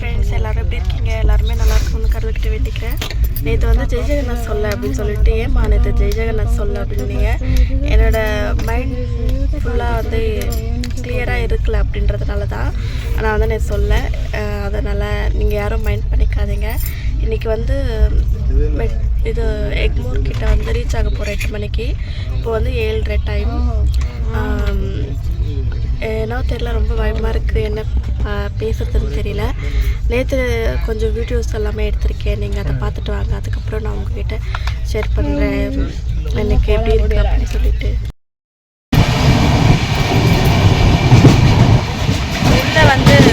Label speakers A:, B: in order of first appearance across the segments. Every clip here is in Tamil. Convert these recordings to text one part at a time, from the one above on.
A: ஃப்ரெண்ட்ஸ் எல்லாரும் எப்படி இருக்கீங்க? எல்லாருமே நல்லா இருக்கும்னு வேண்டிக்கிறேன். நேற்று வந்து ஜெய்ஜெகநாத் சொல்ல அப்படின்னு சொல்லிட்டு ஏமா நேற்று ஜெய் ஜெகநாத் சொல்ல அப்படின்னீங்க என்னோட மைண்ட் ஃபுல்லாக வந்து கிளியராக இருக்கல அப்படின்றதுனால தான் நான் வந்து நேற்று சொல்ல. அதனால் நீங்கள் யாரும் மைண்ட் பண்ணிக்காதீங்க. இன்றைக்கி வந்து மெட் இது எக்மோர் கிட்ட வந்து ரீச் ஆக போகிற எட்டு மணிக்கு. இப்போ வந்து ஏழரை டைம் ஏன்னா தெரில ரொம்ப பயமாக இருக்குது என்ன ப- பேசுறதுன்னு தெரியல. நேற்று கொஞ்சம் வீடியோஸ் எல்லாமே எடுத்திருக்கேன். நீங்கள் அதை பார்த்துட்டு வாங்க. அதுக்கப்புறம் நான் உங்ககிட்ட ஷேர் பண்ணுறேன் எனக்கு எப்படி இருக்கு அப்படின்னு சொல்லிட்டு. வந்து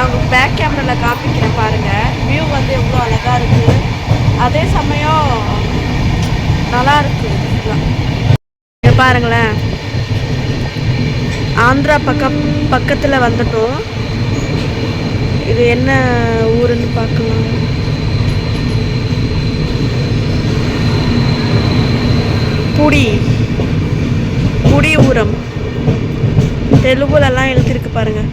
A: நான் உங்களுக்கு பேக் கேமராவில் காமிக்கிறேன் பாருங்கள் வியூ வந்து எவ்வளோ அழகாக இருக்குது அதே சமயம் நல்லா இருக்குது பாருங்களேன். ஆந்திரா பக்கம் பக்கத்தில் வந்துட்டோம். இது என்ன ஊருன்னு பார்க்கலாம். புடி. புடி ஊரம். தெலுங்குலலாம் எழுதிருக்கு பாருங்கள்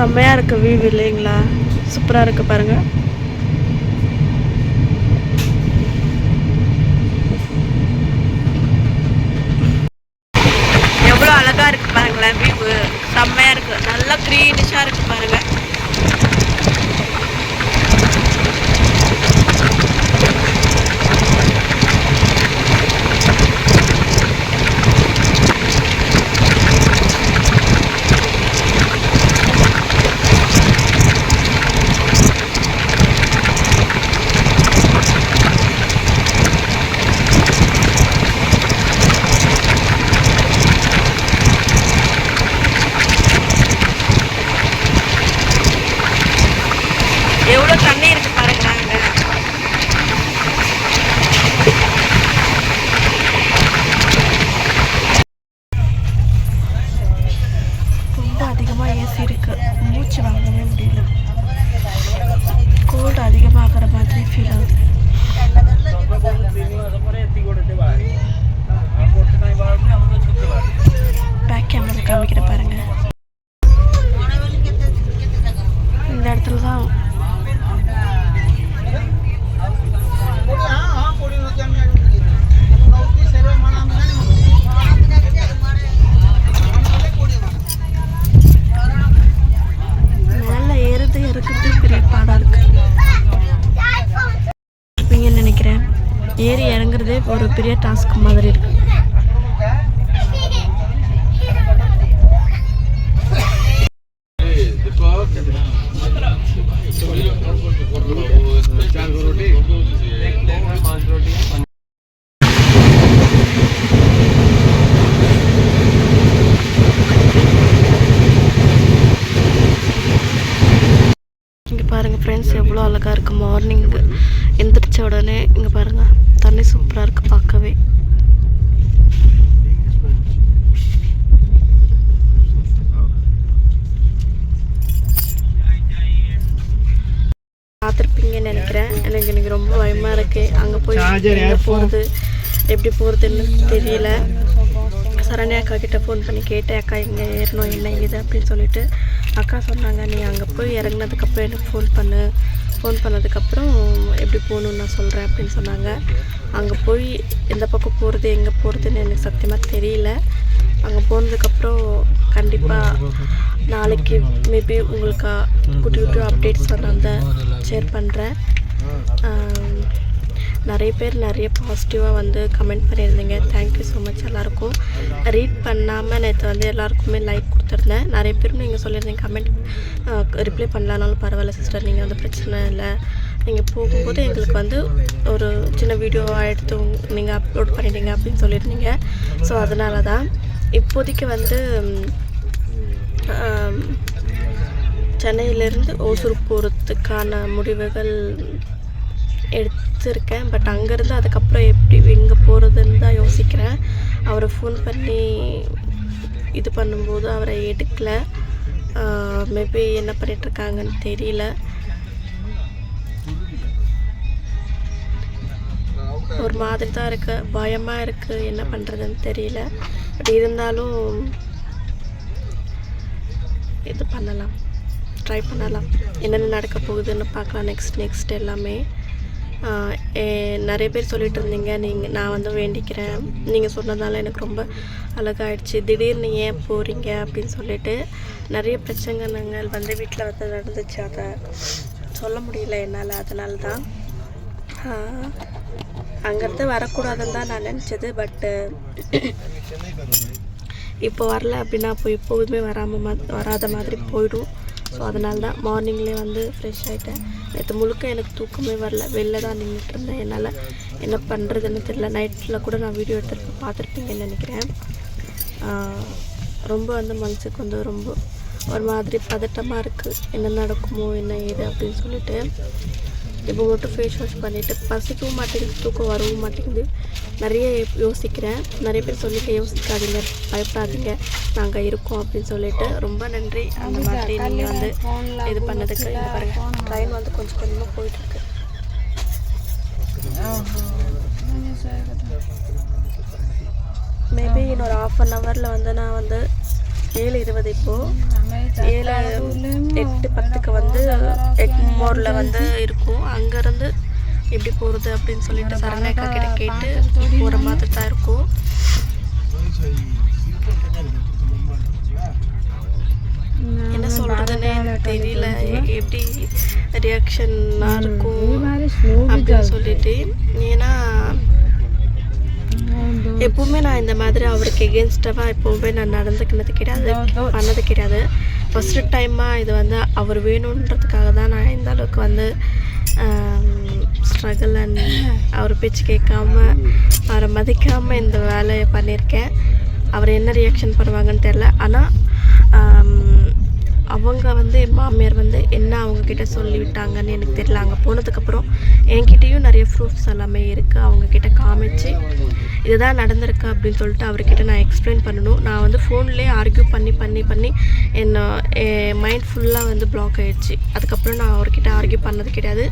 A: செம்மையாக இருக்குது வியூ இல்லைங்களா? சூப்பராக இருக்குது பாருங்க எவ்வளோ அழகா இருக்கு பாருங்களேன் வியூ செம்மையாக இருக்கு நல்லா க்ரீனிஷாக இருக்கு பாருங்க எவ்வளோ தண்ணி இருக்கு ஏறி இறங்குறதே ஒரு பெரிய டாஸ்க் மாதிரி இருக்கு. இங்கே பாருங்கள் ஃப்ரெண்ட்ஸ் எவ்வளோ அழகாக இருக்குது மார்னிங் எந்திரிச்ச உடனே போகிறது எப்படி போகிறதுன்னு தெரியல. சரண்யா அக்கா கிட்ட ஃபோன் பண்ணி கேட்டேன் அக்கா எங்கே ஏறணும் என்ன இது அப்படின்னு சொல்லிட்டு. அக்கா சொன்னாங்க நீ அங்கே போய் இறங்குனதுக்கப்புறம் எனக்கு ஃபோன் பண்ணு. ஃபோன் பண்ணதுக்கப்புறம் எப்படி போகணுன்னு நான் சொல்கிறேன் அப்படின்னு சொன்னாங்க. அங்கே போய் எந்த பக்கம் போகிறது எங்கே போகிறதுன்னு எனக்கு சத்தியமாக தெரியல. அங்கே போனதுக்கப்புறம் கண்டிப்பாக நாளைக்கு மேபி உங்களுக்கு குட்டி குட்டி அப்டேட்ஸ் வந்து ஷேர் பண்ணுறேன் நிறைய பேர் நிறைய பாசிட்டிவாக வந்து கமெண்ட் பண்ணியிருந்தீங்க. தேங்க்யூ ஸோ மச் எல்லாருக்கும். ரீட் பண்ணாமல் நேற்று வந்து எல்லாருக்குமே லைக் கொடுத்துருந்தேன். நிறைய பேரும் நீங்கள் சொல்லியிருந்தீங்க கமெண்ட் ரிப்ளை பண்ணலனாலும் பரவாயில்ல சிஸ்டர் நீங்கள் வந்து பிரச்சனை இல்லை. நீங்கள் போகும்போது எங்களுக்கு வந்து ஒரு சின்ன வீடியோவாக எடுத்து நீங்கள் அப்லோட் பண்ணிட்டீங்க அப்படின்னு சொல்லியிருந்தீங்க. ஸோ அதனால தான் இப்போதைக்கு வந்து சென்னையிலேருந்து ஓசூர் போகிறதுக்கான முடிவுகள் எடுத்திருக்கேன் பட் அங்கேருந்து அதுக்கப்புறம் எப்படி எங்கே போகிறதுன்னு தான் யோசிக்கிறேன். அவரை ஃபோன் பண்ணி இது பண்ணும்போது அவரை எடுக்கல. மேபி என்ன பண்ணிகிட்ருக்காங்கன்னு தெரியல. ஒரு மாதிரி தான் இருக்கு. பயமாக இருக்குது என்ன பண்ணுறதுன்னு தெரியல. பட் இருந்தாலும் இது பண்ணலாம். ட்ரை பண்ணலாம். என்னென்ன நடக்க போகுதுன்னு பார்க்கலாம். நெக்ஸ்ட் நெக்ஸ்ட் எல்லாமே. நிறைய பேர் சொல்லிட்டு இருந்தீங்க. நீங்கள் நான் வந்து வேண்டிக்கிறேன். நீங்கள் சொன்னதால எனக்கு ரொம்ப அழகாயிடுச்சு. திடீர்னு ஏன் போகிறீங்க அப்படின்னு சொல்லிட்டு நிறைய பிரச்சனைகள் வந்து வீட்டில் வந்து நடந்துச்சு. அதை சொல்ல முடியல என்னால். அதனால தான் அங்கேருந்து வரக்கூடாதுன்னு தான் நான் நினச்சது. பட்டு இப்போ வரல அப்படின்னா இப்போ எப்போதுமே வராமல் மா வராத மாதிரி போயிடும். ஸோ அதனால தான் மார்னிங்லேயே வந்து ஃப்ரெஷ் ஆகிட்டேன் நேற்று முழுக்க எனக்கு தூக்கமே வரல. வெளில தான் நின்றுட்டு இருந்தேன். என்னால் என்ன பண்ணுறதுன்னு தெரியல. நைட்டில் கூட நான் வீடியோ எடுத்துருப்பேன் பார்த்துருப்பீங்கன்னு நினைக்கிறேன். ரொம்ப வந்து மனசுக்கு வந்து ரொம்ப ஒரு மாதிரி பதட்டமாக இருக்குது என்ன நடக்குமோ என்ன ஏது அப்படின்னு சொல்லிட்டு. இப்போ மட்டும் ஃபேஸ் வாஷ் பண்ணிவிட்டு பசிக்கவும் மாட்டேங்குது தூக்கம் வரவும் மாட்டேங்குது நிறைய யோசிக்கிறேன். நிறைய பேர் சொல்லிட்டு யோசிக்காதீங்க பயப்படாதீங்க. நாங்கள் இருக்கோம் அப்படின்னு சொல்லிட்டு ரொம்ப நன்றி. அந்த மாதிரி நீங்கள் வந்து இது பண்ணதுக்கு இந்த பாருங்க. ட்ரெயின் வந்து கொஞ்சம் கொஞ்சமாக போயிட்டுருக்கு. மேபி இன்னொரு ஆஃப் அன் ஹவரில் வந்து நான் வந்து ஏழு இருபது இப்போது ஏழு எட்டு பத்துக்கு வந்து எக்மோரில் வந்து இருக்கும். அங்கேருந்து எப்படி போகிறது அப்படின்னு சொல்லிட்டு சரணேக்கா கிட்ட கேட்டு போகிற மாதிரி தான் இருக்கும். என்ன சொல்கிறதுன்னு எனக்கு தெரியல. எப்படி ரியாக்ஷனாக இருக்கும் அப்படின்னு சொல்லிட்டு. ஏன்னா எப்பவுமே நான் இந்த மாதிரி அவருக்கு எகென்ஸ்டாக எப்போவுமே நான் நடந்துக்கினது கிடையாது. பண்ணது கிடையாது. ஃபஸ்ட்டு டைமாக இது வந்து அவர் வேணுன்றதுக்காக தான் நான் இந்த அளவுக்கு வந்து ஸ்ட்ரகிள் அண்ட் அவர் பேச்சு கேட்காம அவரை மதிக்காமல் இந்த வேலையை பண்ணியிருக்கேன். அவர் என்ன ரியாக்ஷன் பண்ணுவாங்கன்னு தெரில ஆனால் அவங்க வந்து என் மாமியார் வந்து என்ன அவங்கக்கிட்ட சொல்லிவிட்டாங்கன்னு எனக்கு தெரியல. அங்கே போனதுக்கப்புறம் என்கிட்டயும் நிறைய ப்ரூஃப்ஸ் எல்லாமே இருக்குது அவங்கக்கிட்ட காமிச்சு இதுதான் நடந்திருக்கு அப்படின்னு சொல்லிட்டு அவர்கிட்ட நான் எக்ஸ்பிளைன் பண்ணணும். நான் வந்து ஃபோன்லேயே ஆர்கியூ பண்ணி பண்ணி பண்ணி என்ன என் மைண்ட் ஃபுல்லாக வந்து பிளாக் ஆகிடுச்சு அதுக்கப்புறம் நான் அவர்கிட்ட ஆர்கியூ பண்ணது கிடையாது.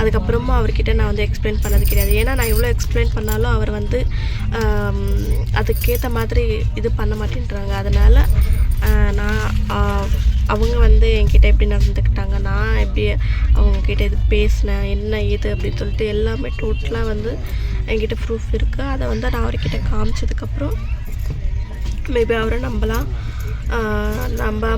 A: அதுக்கப்புறமா அவர்கிட்ட நான் வந்து எக்ஸ்பிளைன் பண்ணது கிடையாது. ஏன்னா நான் எவ்வளோ எக்ஸ்பிளைன் பண்ணாலும் அவர் வந்து அதுக்கேற்ற மாதிரி இது பண்ண மாட்டேன்றாங்க. அதனால் நான் அவங்க வந்து என்கிட்ட எப்படி நடந்துக்கிட்டாங்க நான் எப்படி அவங்கக்கிட்ட இது பேசினேன் என்ன இது அப்படின்னு சொல்லிட்டு எல்லாமே டோட்டலாக வந்து என்கிட்ட ப்ரூஃப் இருக்குது அதை வந்து நான் அவர்கிட்ட காமிச்சதுக்கப்புறம் மேபி அவரை நம்பலாம் நம்ப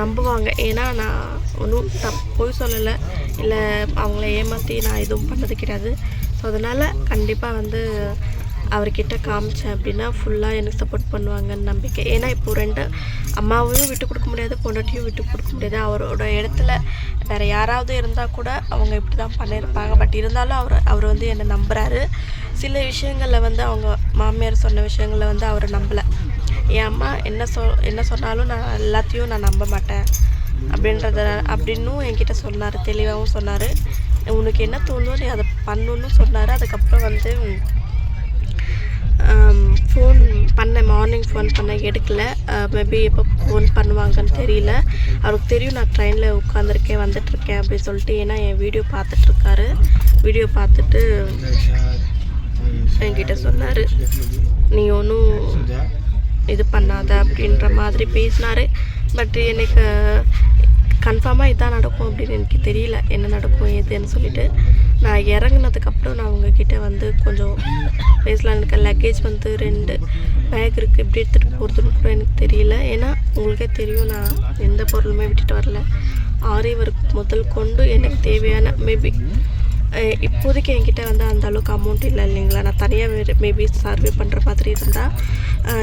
A: நம்புவாங்க. ஏன்னா நான் ஒன்றும் தப் போய் சொல்லலை. இல்லை அவங்கள ஏமாற்றி நான் எதுவும் பண்ணது கிடையாது. ஸோ அதனால் கண்டிப்பாக வந்து அவர்கிட்ட காமிச்சேன் அப்படின்னா ஃபுல்லாக எனக்கு சப்போர்ட் பண்ணுவாங்கன்னு நம்பிக்கை. ஏன்னா இப்போ ரெண்டு அம்மாவையும் விட்டு கொடுக்க முடியாது பொண்டாட்டியும் விட்டு கொடுக்க முடியாது. அவரோட இடத்துல வேறு யாராவது இருந்தால் கூட அவங்க இப்படி தான் பண்ணியிருப்பாங்க. பட் இருந்தாலும் அவர் அவர் வந்து என்னை நம்புகிறாரு சில விஷயங்களில் வந்து அவங்க மாமியார் சொன்ன விஷயங்களில் வந்து அவர் நம்பலை. என் அம்மா என்ன சொ என்ன சொன்னாலும் நான் எல்லாத்தையும் நான் நம்ப மாட்டேன் அப்படின்றத அப்படின்னும் என்கிட்ட சொன்னார் தெளிவாகவும் சொன்னார். உனக்கு என்ன தோணுதோ நீ அதை பண்ணணுன்னு சொன்னார். அதுக்கப்புறம் வந்து ஃபோன் பண்ணேன் மார்னிங் ஃபோன் பண்ண எடுக்கல. மேபி எப்போ ஃபோன் பண்ணுவாங்கன்னு தெரியல. அவருக்கு தெரியும் நான் ட்ரெயினில் உட்காந்துருக்கேன் வந்துட்டுருக்கேன் அப்படின்னு சொல்லிட்டு. ஏன்னா என் வீடியோ பார்த்துட்ருக்காரு வீடியோ பார்த்துட்டு என்கிட்ட சொன்னார் நீ ஒன்றும் இது பண்ணாத அப்படின்ற மாதிரி பேசினாரு. பட் எனக்கு கன்ஃபார்மாக இதான் நடக்கும் அப்படின்னு எனக்கு தெரியல என்ன நடக்கும் எதுன்னு சொல்லிட்டு. நான் இறங்குனதுக்கப்புறம் நான் உங்ககிட்ட வந்து கொஞ்சம் பேசலாம். எனக்கு லக்கேஜ் வந்து ரெண்டு பேக் இருக்குது எப்படி எடுத்துகிட்டு போகிறதுன்னு கூட எனக்கு தெரியல. ஏன்னா உங்களுக்கே தெரியும் நான் எந்த பொருளுமே விட்டுட்டு வரல. ஆரி ஒர்க் முதல் கொண்டு எனக்கு தேவையான மேபி இப்போதைக்கு என்கிட்ட வந்து அந்த அளவுக்கு அமௌண்ட் இல்லை இல்லைங்களா? நான் தனியாக வேறு மேபி சர்வே பண்ணுற மாதிரி இருந்தால்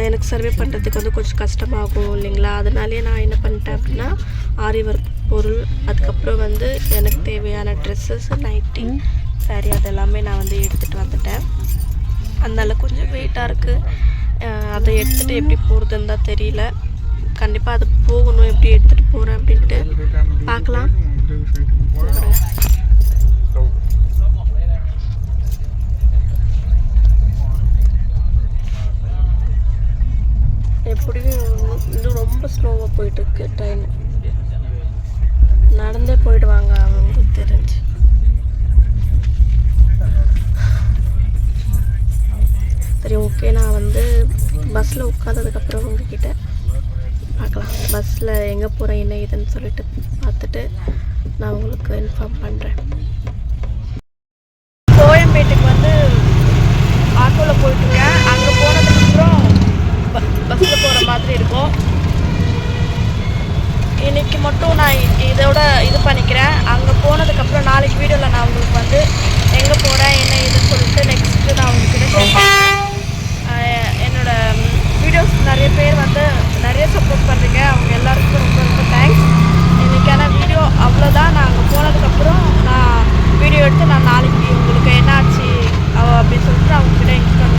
A: எனக்கு சர்வே பண்ணுறதுக்கு வந்து கொஞ்சம் கஷ்டமாகும் இல்லைங்களா? அதனாலே நான் என்ன பண்ணிட்டேன் அப்படின்னா ஆரி ஒர்க் பொருள் அதுக்கப்புறம் வந்து எனக்கு தேவையான ட்ரெஸ்ஸஸ் நைட்டி சாரி அதெல்லாமே நான் வந்து எடுத்துகிட்டு வந்துட்டேன். அதனால் கொஞ்சம் வெயிட்டாக இருக்குது அதை எடுத்துகிட்டு எப்படி போகிறதுன்னு தான் தெரியல. கண்டிப்பாக அது போகணும் எப்படி எடுத்துகிட்டு போகிறேன் அப்படின்ட்டு பார்க்கலாம். ரொம்ப ஸ்லோவாக போயிட்டுருக்கு ட்ரெயின் நடந்தே போயிடுவாங்க அவங்களுக்கு தெரிஞ்சு. சரி ஓகே நான் வந்து பஸ்ஸில் உட்காந்ததுக்கப்புறம் உங்ககிட்ட பார்க்கலாம். பஸ்ஸில் எங்கே போகிறேன் என்ன இதுன்னு சொல்லிட்டு பார்த்துட்டு நான் உங்களுக்கு இன்ஃபார்ம் பண்ணுறேன் போயிடுறேன் அங்கே போனதுக்கப்புறம் நாளைக்கு வீடியோவில் நான் உங்களுக்கு வந்து எங்கே போகிறேன் என்ன இதுன்னு சொல்லிட்டு நெக்ஸ்ட்டு நான் உங்களுக்கு என்னோடய வீடியோஸ் நிறைய பேர் வந்து நிறைய சப்போர்ட் பண்ணுறீங்க அவங்க எல்லாருக்கும் ரொம்ப ரொம்ப தேங்க்ஸ் இன்றைக்கான வீடியோ அவ்வளோதான் நான் அங்கே போனதுக்கப்புறம் நான் வீடியோ எடுத்து நான் நாளைக்கு உங்களுக்கு என்ன ஆச்சு அப்படின்னு சொல்லிட்டு அவங்ககிட்ட இன்ஸ்டாகிராம்